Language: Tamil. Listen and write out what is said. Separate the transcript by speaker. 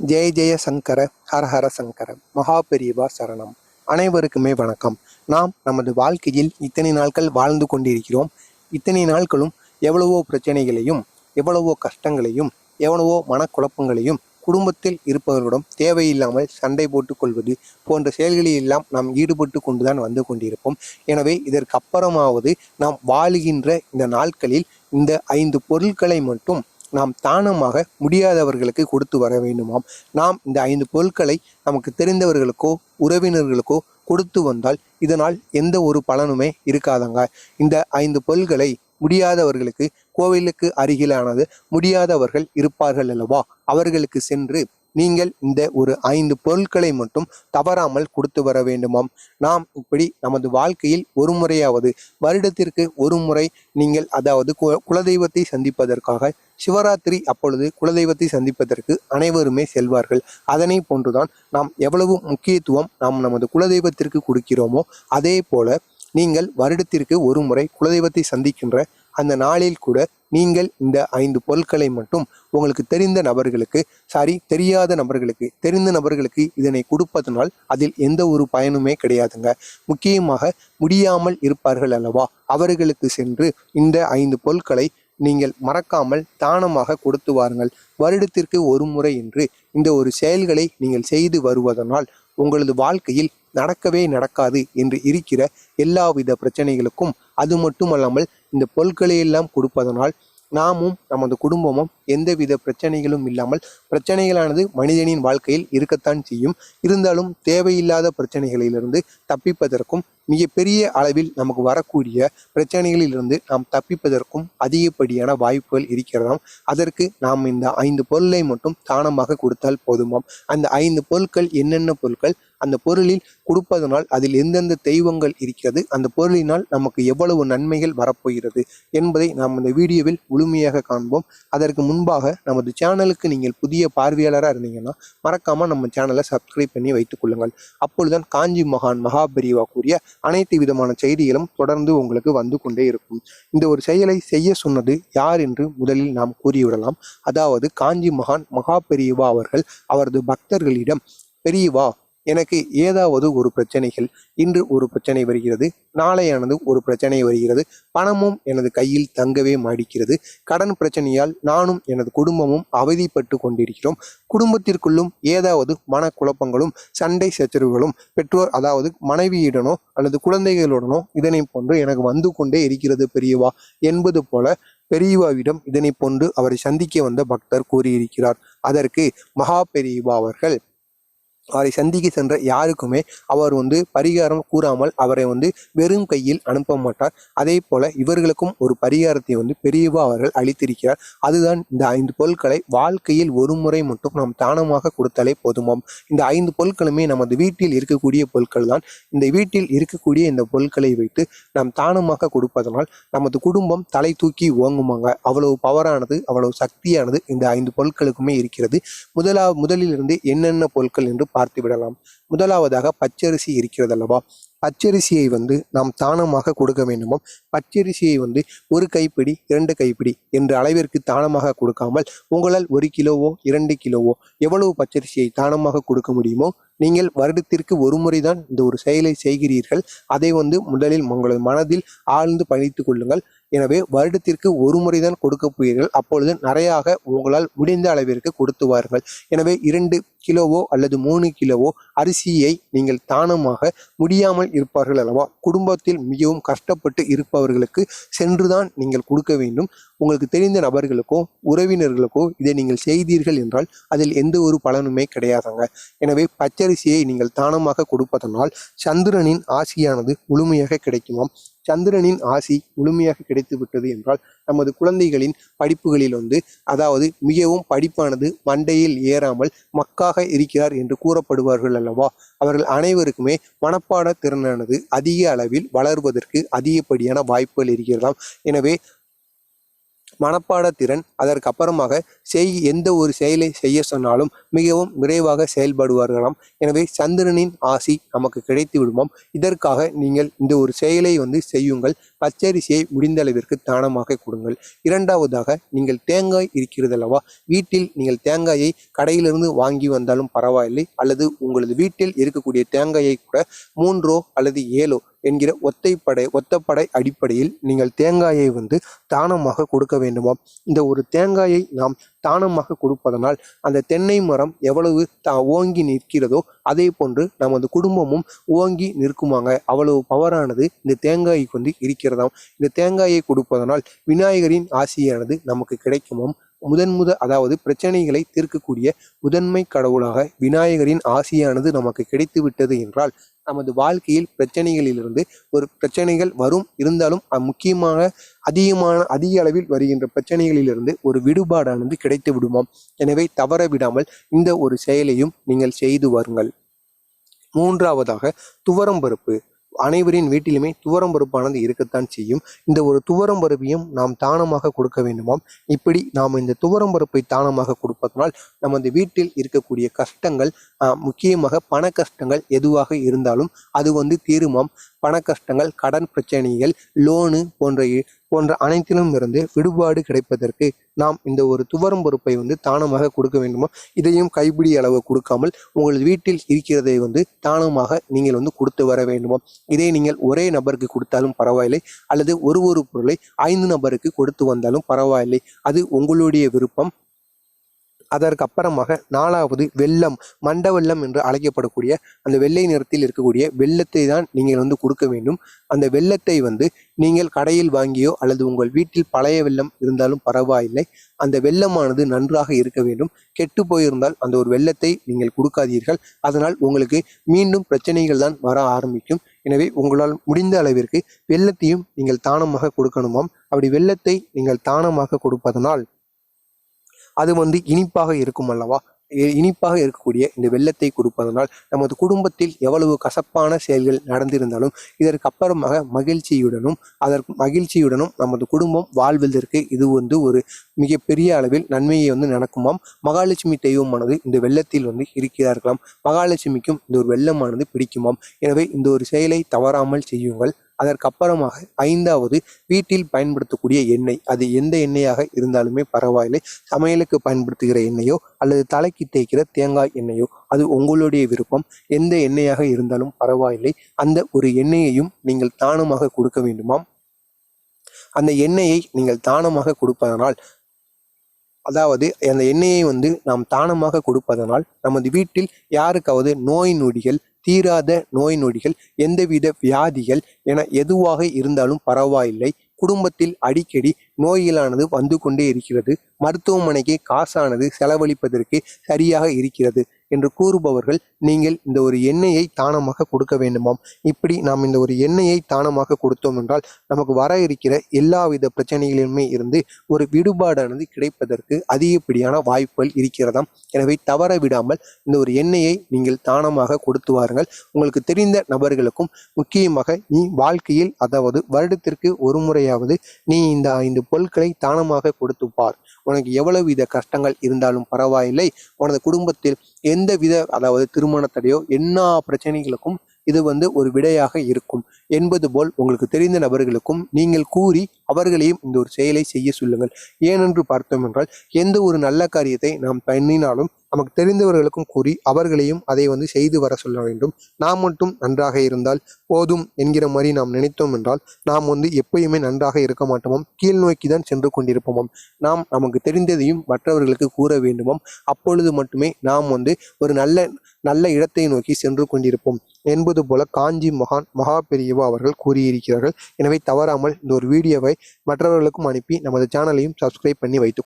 Speaker 1: ஜெய ஜெய சங்கர ஹர ஹர சங்கர மகாபெரியவா சரணம். அனைவருக்குமே வணக்கம். நாம் நமது வாழ்க்கையில் இத்தனை நாட்கள் வாழ்ந்து கொண்டிருக்கிறோம். இத்தனை நாட்களும் எவ்வளவோ பிரச்சனைகளையும் எவ்வளவோ கஷ்டங்களையும் எவ்வளவோ மனக்குழப்பங்களையும் குடும்பத்தில் இருப்பவர்களிடம் தேவையில்லாமல் சண்டை போட்டுக் கொள்வது போன்ற செயல்களில் எல்லாம் நாம் ஈடுபட்டு கொண்டுதான் வந்து கொண்டிருப்போம். எனவே இதற்கு அப்புறமாவது நாம் வாழுகின்ற இந்த நாட்களில் இந்த ஐந்து பொருட்களை மட்டும் நாம் தானமாக முடியாதவர்களுக்கு கொடுத்து வர வேண்டுமாம். நாம் இந்த ஐந்து பொருட்களை நமக்கு தெரிந்தவர்களுக்கோ உறவினர்களுக்கோ கொடுத்து வந்தால் இதனால் எந்த ஒரு பலனுமே இருக்காதங்க. இந்த ஐந்து பொருட்களை முடியாதவர்களுக்கு கோவிலுக்கு அருகிலானது முடியாதவர்கள் இருப்பார்கள் அல்லவா? அவர்களுக்கு சென்று நீங்கள் இந்த ஒரு ஐந்து பொருட்களை மட்டும் தவறாமல் கொடுத்து வர வேண்டுமாம். நாம் இப்படி நமது வாழ்க்கையில் ஒரு முறையாவது வருடத்திற்கு ஒரு முறை நீங்கள் அதாவது கு- குலதெய்வத்தை சந்திப்பதற்காக சிவராத்திரி அப்பொழுது குலதெய்வத்தை சந்திப்பதற்கு அனைவருமே செல்வார்கள். அதனை போன்றுதான் நாம் எவ்வளவு முக்கியத்துவம் நாம் நமது குலதெய்வத்திற்கு கொடுக்கிறோமோ அதே போல நீங்கள் வருடத்திற்கு ஒரு முறை குலதெய்வத்தை சந்திக்கின்ற அந்த நாளில் கூட நீங்கள் இந்த ஐந்து பொருட்களை மட்டும் உங்களுக்கு தெரிந்த நபர்களுக்கு சாரி தெரியாத நபர்களுக்கு தெரிந்த நபர்களுக்கு இதனை கொடுப்பதனால் அதில் எந்த ஒரு பயனுமே கிடையாதுங்க. முக்கியமாக முடியாமல் இருப்பார்கள் அல்லவா? அவர்களுக்கு சென்று இந்த ஐந்து பொருட்களை நீங்கள் மறக்காமல் தானமாக கொடுத்து வாருங்கள். வருடத்திற்கு ஒரு முறை என்று இந்த ஒரு செயல்களை நீங்கள் செய்து வருவதனால் உங்களது வாழ்க்கையில் நடக்கவே நடக்காது என்று இருக்கிற எல்லாவித பிரச்சனைகளுக்கும் அது மட்டுமல்லாமல் இந்த பொருட்களை எல்லாம் கொடுப்பதனால் நாமும் நமது குடும்பமும் எந்தவித பிரச்சனைகளும் இல்லாமல் பிரச்சனைகளானது மனிதனின் வாழ்க்கையில் இருக்கத்தான் செய்யும். இருந்தாலும் தேவையில்லாத பிரச்சனைகளிலிருந்து தப்பிப்பதற்கும் மிகப்பெரிய அளவில் நமக்கு வரக்கூடிய பிரச்சனைகளிலிருந்து நாம் தப்பிப்பதற்கும் அதிகப்படியான வாய்ப்புகள் இருக்கிறதாம். அதற்கு நாம் இந்த ஐந்து பொருளை மட்டும் தானமாக கொடுத்தால் போதுமாம். அந்த ஐந்து பொருட்கள் என்னென்ன பொருட்கள் அந்த பொருளில் கொடுப்பதனால் அதில் எந்தெந்த தெய்வங்கள் இருக்கிறது அந்த பொருளினால் நமக்கு எவ்வளவு நன்மைகள் வரப்போகிறது என்பதை நாம் இந்த வீடியோவில் முழுமையாக காண்போம். அதற்கு முன்பாக நமது சேனலுக்கு நீங்கள் புதிய பார்வையாளராக இருந்தீங்கன்னா மறக்காமல் நம்ம சேனலை சப்ஸ்கிரைப் பண்ணி வைத்துக் கொள்ளுங்கள். அப்பொழுதுதான் காஞ்சி மகான் மகாபெரிவா கூறிய அனைத்து விதமான செய்திகளும் தொடர்ந்து உங்களுக்கு வந்து கொண்டே இருக்கும். இந்த ஒரு செயலை செய்ய சொன்னது யார் என்று முதலில் நாம் கூறிவிடலாம். அதாவது காஞ்சி மகான் மகாபெரிவா அவர்கள் அவரது பக்தர்களிடம் பெரியவா எனக்கு ஏதாவது ஒரு பிரச்சனைகள் இன்று ஒரு பிரச்சனை வருகிறது நாளையானது ஒரு பிரச்சனை வருகிறது பணமும் எனது கையில் தங்கவே மாடிக்கிறது கடன் பிரச்சனையால் நானும் எனது குடும்பமும் அவதிப்பட்டு கொண்டிருக்கிறோம் குடும்பத்திற்குள்ளும் ஏதாவது மனக்குழப்பங்களும் சண்டை சச்சரவுகளும் பெற்றோர் அதாவது மனைவியுடனோ அல்லது குழந்தைகளுடனோ இதனை போன்று எனக்கு வந்து கொண்டே இருக்கிறது பெரியவா என்பது போல பெரியவாவிடம் இதனை போன்று அவரை சந்திக்க வந்த பக்தர் கூறியிருக்கிறார். அதற்கு மகா பெரியவா அவர்கள் அவரை சந்திக்க சென்ற யாருக்குமே அவர் வந்து பரிகாரம் கூறாமல் அவரை வந்து வெறும் கையில் அனுப்ப மாட்டார். அதே போல இவர்களுக்கும் ஒரு பரிகாரத்தை வந்து பெரியவா அவர்கள் அளித்திருக்கிறார். அதுதான் இந்த ஐந்து பொருட்களை வாழ்க்கையில் ஒரு முறை மட்டும் நாம் தானமாக கொடுத்தாலே போதுமாம். இந்த ஐந்து பொருட்களுமே நமது வீட்டில் இருக்கக்கூடிய பொருட்கள் தான். இந்த வீட்டில் இருக்கக்கூடிய இந்த பொருட்களை வைத்து நாம் தானமாக கொடுப்பதனால் நமது குடும்பம் தலை தூக்கி ஓங்குமாங்க. அவ்வளவு பவரானது அவ்வளவு சக்தியானது இந்த ஐந்து பொருட்களுக்குமே இருக்கிறது. முதலா முதலிலிருந்து என்னென்ன பொருட்கள் என்று பார்த்து விடலாம். முதலாவதாக பச்சரிசி இருக்கிறது அல்லவா பச்சரிசியை வந்து நாம் தானமாக கொடுக்க வேண்டுமாம் பச்சரிசியை வந்து ஒரு கைப்பிடி இரண்டு கைப்பிடி என்ற அளவிற்கு தானமாக கொடுக்காமல் உங்களால் ஒரு கிலோவோ இரண்டு கிலோவோ எவ்வளவு பச்சரிசியை தானமாக கொடுக்க முடியுமோ நீங்கள் வருடத்திற்கு ஒரு முறைதான் இந்த ஒரு செயலை செய்கிறீர்கள். அதை வந்து முதலில் உங்களது மனதில் ஆழ்ந்து பயணித்துக் கொள்ளுங்கள். எனவே வருடத்திற்கு ஒரு முறைதான் கொடுக்க போகிறீர்கள். அப்பொழுது நிறையாக உங்களால் முடிந்த அளவிற்கு கொடுத்து வாருங்கள். எனவே இரண்டு கிலோவோ அல்லது மூணு கிலோவோ அரிசியை நீங்கள் தானமாக முடியாமல் இருப்பார்கள் அல்லவா? குடும்பத்தில் மிகவும் கஷ்டப்பட்டு இருப்பவர்களுக்கு சென்றுதான் நீங்கள் கொடுக்க வேண்டும். உங்களுக்கு தெரிந்த நபர்களுக்கோ உறவினர்களுக்கோ இதை நீங்கள் செய்தீர்கள் என்றால் அதில் எந்த ஒரு பலனுமே கிடையாதுங்க. எனவே பச்சை பச்சரிசியை நீங்கள் தானமாக கொடுப்பதனால் சந்திரனின் ஆசியானது முழுமையாக கிடைக்குமாம். சந்திரனின் ஆசி முழுமையாக கிடைத்து விட்டது என்றால் நமது குழந்தைகளின் படிப்புகளில் வந்து அதாவது மிகவும் படிப்பானது மண்டையில் ஏறாமல் மக்காக இருக்கிறார் என்று கூறப்படுவார்கள் அல்லவா? அவர்கள் அனைவருக்குமே மனப்பாட திறனானது அதிக அளவில் வளர்வதற்கு அதிகப்படியான வாய்ப்புகள் இருக்கிறதாம். எனவே மனப்பாட திறன் அதற்கு அப்புறமாக செய் எந்த ஒரு செயலை செய்ய சொன்னாலும் மிகவும் விரைவாக செயல்படுவார்களாம். எனவே சந்திரனின் ஆசி நமக்கு கிடைத்து விடுமாம் இதற்காக நீங்கள் இந்த ஒரு செயலை வந்து செய்யுங்கள். பச்சரிசியை முடிந்த அளவிற்கு தானமாக கொடுங்கள். இரண்டாவதாக நீங்கள் தேங்காய் இருக்கிறது அல்லவா வீட்டில் நீங்கள் தேங்காயை கடையிலிருந்து வாங்கி வந்தாலும் பரவாயில்லை அல்லது உங்களது வீட்டில் இருக்கக்கூடிய தேங்காயை கூட மூன்றோ அல்லது ஏழோ என்கிற ஒத்தைப்படை ஒத்தப்படை அடிப்படையில் நீங்கள் தேங்காயை வந்து தானமாக கொடுக்க வேண்டுமாம். இந்த ஒரு தேங்காயை நாம் தானமாக கொடுப்பதனால் அந்த தென்னை மரம் எவ்வளவு தா ஓங்கி நிற்கிறதோ அதே போன்று நமது குடும்பமும் ஓங்கி நிற்குமாங்க. அவ்வளவு பவரானது இந்த தேங்காய்க்கு வந்து இருக்கிறதாம். இந்த தேங்காயை கொடுப்பதனால் விநாயகரின் ஆசியானது நமக்கு கிடைக்குமாம். முதன் முத அதாவது பிரச்சனைகளை தீர்க்கக்கூடிய முதன்மை கடவுளாக விநாயகரின் ஆசியானது நமக்கு கிடைத்து விட்டது என்றால் நமது வாழ்க்கையில் பிரச்சனைகளிலிருந்து ஒரு பிரச்சனைகள் வரும். இருந்தாலும் அ- முக்கியமாக அதிகமான அதிக அளவில் வருகின்ற பிரச்சனைகளிலிருந்து ஒரு விடுபாடானது கிடைத்து விடுமாம் எனவே தவற விடாமல் இந்த ஒரு செயலையும் நீங்கள் செய்து வாருங்கள். மூன்றாவதாக துவரம் பருப்பு அனைவரின் வீட்டிலுமே துவரம் பருப்பானது இருக்கத்தான் செய்யும். இந்த ஒரு துவரம் பருப்பையும் நாம் தானமாக கொடுக்க வேண்டுமாம். இப்படி நாம் இந்த துவரம் பருப்பை தானமாக கொடுப்பதனால் நமது வீட்டில் இருக்கக்கூடிய கஷ்டங்கள் முக்கியமாக பண கஷ்டங்கள் எதுவாக இருந்தாலும் அது வந்து தீருமாம். பண கஷ்டங்கள் கடன் பிரச்சனைகள் லோனு போன்ற போன்ற அனைத்திலும் இருந்து விடுபாடு கிடைப்பதற்கு நாம் இந்த ஒரு துவரம் பொறுப்பை வந்து தானமாக கொடுக்க வேண்டுமோ இதையும் கைப்பிடி அளவு கொடுக்காமல் உங்கள் வீட்டில் இருக்கிறதை வந்து தானமாக நீங்கள் வந்து கொடுத்து வர வேண்டுமோ. இதை நீங்கள் ஒரே நபருக்கு கொடுத்தாலும் பரவாயில்லை அல்லது ஒரு ஒரு பொருளை ஐந்து நபருக்கு கொடுத்து வந்தாலும் பரவாயில்லை. அது உங்களுடைய விருப்பம் அதற்கு அப்புறமாக நாலாவது வெள்ளம் மண்ட வெள்ளம் என்று அழைக்கப்படக்கூடிய அந்த வெள்ளை நிறத்தில் இருக்கக்கூடிய வெள்ளத்தை தான் நீங்கள் வந்து கொடுக்க வேண்டும். அந்த வெள்ளத்தை வந்து நீங்கள் கடையில் வாங்கியோ அல்லது உங்கள் வீட்டில் பழைய வெள்ளம் இருந்தாலும் பரவாயில்லை. அந்த வெள்ளமானது நன்றாக இருக்க வேண்டும். கெட்டு போயிருந்தால் அந்த ஒரு வெள்ளத்தை நீங்கள் கொடுக்காதீர்கள். அதனால் உங்களுக்கு மீண்டும் பிரச்சனைகள் தான் வர ஆரம்பிக்கும். எனவே உங்களால் முடிந்த அளவிற்கு வெள்ளத்தையும் நீங்கள் தானமாக கொடுக்கணுமாம். அப்படி வெள்ளத்தை நீங்கள் தானமாக கொடுப்பதனால் அது வந்து இனிப்பாக இருக்கும் அல்லவா? இ- இனிப்பாக இருக்கக்கூடிய இந்த வெள்ளத்தை கொடுப்பதனால் நமது குடும்பத்தில் எவ்வளவு கசப்பான செயல்கள் நடந்திருந்தாலும் இதற்கு அப்புறமாக மகிழ்ச்சியுடனும் அதற்கு மகிழ்ச்சியுடனும் நமது குடும்பம் வாழ்வதற்கு இது வந்து ஒரு மிகப்பெரிய அளவில் நன்மையை வந்து நடக்குமாம். மகாலட்சுமி தெய்வமானது இந்த வெள்ளத்தில் வந்து இருக்கிறார்களாம். மகாலட்சுமிக்கும் இந்த ஒரு வெள்ளமானது பிடிக்குமாம். எனவே இந்த ஒரு செயலை தவறாமல் செய்யுங்கள். அதற்கு அப்புறமாக ஐந்தாவது வீட்டில் பயன்படுத்தக்கூடிய எண்ணெய். அது எந்த எண்ணெயாக இருந்தாலுமே பரவாயில்லை. சமையலுக்கு பயன்படுத்துகிற எண்ணெயோ அல்லது தலைக்கு தேய்க்கிற தேங்காய் எண்ணெயோ அது உங்களுடைய விருப்பம். எந்த எண்ணெயாக இருந்தாலும் பரவாயில்லை. அந்த ஒரு எண்ணெயையும் நீங்கள் தானமாக கொடுக்க வேண்டுமாம். அந்த எண்ணெயை நீங்கள் தானமாக கொடுப்பதனால் அதாவது அந்த எண்ணெயை வந்து நாம் தானமாக கொடுப்பதனால் நமது வீட்டில் யாருக்காவது நோய் நொடிகள் தீராத நோய் நொடிகள் எந்தவித வியாதிகள் என எதுவாக இருந்தாலும் பரவாயில்லை. குடும்பத்தில் அடிக்கடி நோயிலானது வந்து கொண்டே இருக்கிறது. மருத்துவமனைக்கு காசானது செலவழிப்பதற்கு சரியாக இருக்கிறது என்று கூறுபவர்கள் நீங்கள் இந்த ஒரு எண்ணெயை தானமாக கொடுக்க வேண்டுமாம். இப்படி நாம் இந்த ஒரு எண்ணெயை தானமாக கொடுத்தோம் என்றால் நமக்கு வர இருக்கிற எல்லாவித பிரச்சனைகளிலுமே இருந்து ஒரு விடுபாடானது கிடைப்பதற்கு அதிகப்படியான வாய்ப்புகள் இருக்கிறதாம். எனவே தவற விடாமல் இந்த ஒரு எண்ணெயை நீங்கள் தானமாக கொடுத்து வாருங்கள். உங்களுக்கு தெரிந்த நபர்களுக்கும் முக்கியமாக நீ வாழ்க்கையில் அதாவது வருடத்திற்கு ஒரு முறையாவது நீ இந்த ஐந்து பொருட்களை தானமாக கொடுத்துப்பார் உனக்கு எவ்வளவு வித கஷ்டங்கள் இருந்தாலும் பரவாயில்லை. உனது குடும்பத்தில் எந்த வித அதாவது திருமணத்தடையோ எல்லா பிரச்சனைகளுக்கும் இது வந்து ஒரு விடையாக இருக்கும். என்பது போல் உங்களுக்கு தெரிந்த நபர்களுக்கும் நீங்கள் கூறி அவர்களையும் இந்த ஒரு செயலை செய்ய சொல்லுங்கள். ஏனென்று பார்த்தோம் என்றால் எந்த ஒரு நல்ல காரியத்தை நாம் பண்ணினாலும் நமக்கு தெரிந்தவர்களுக்கும் கூறி அவர்களையும் அதை வந்து செய்து வர சொல்ல வேண்டும். நாம் மட்டும் நன்றாக இருந்தால் போதும் என்கிற மாதிரி நாம் நினைத்தோம் என்றால் நாம் வந்து எப்பயுமே நன்றாக இருக்க மாட்டோமாம். கீழ் நோக்கி தான் சென்று கொண்டிருப்போமாம். நாம் நமக்கு தெரிந்ததையும் மற்றவர்களுக்கு கூற வேண்டுமாம். அப்பொழுது மட்டுமே நாம் வந்து ஒரு நல்ல நல்ல இடத்தை நோக்கி சென்று கொண்டிருப்போம். என்பது போல காஞ்சி மகான் மகா பெரியவா அவர்கள் கூறியிருக்கிறார்கள். எனவே தவறாமல் இந்த ஒரு வீடியோவை மற்றவர்களுக்கும் அனுப்பி நமது சேனலையும் சப்ஸ்கிரைப் பண்ணி வைத்து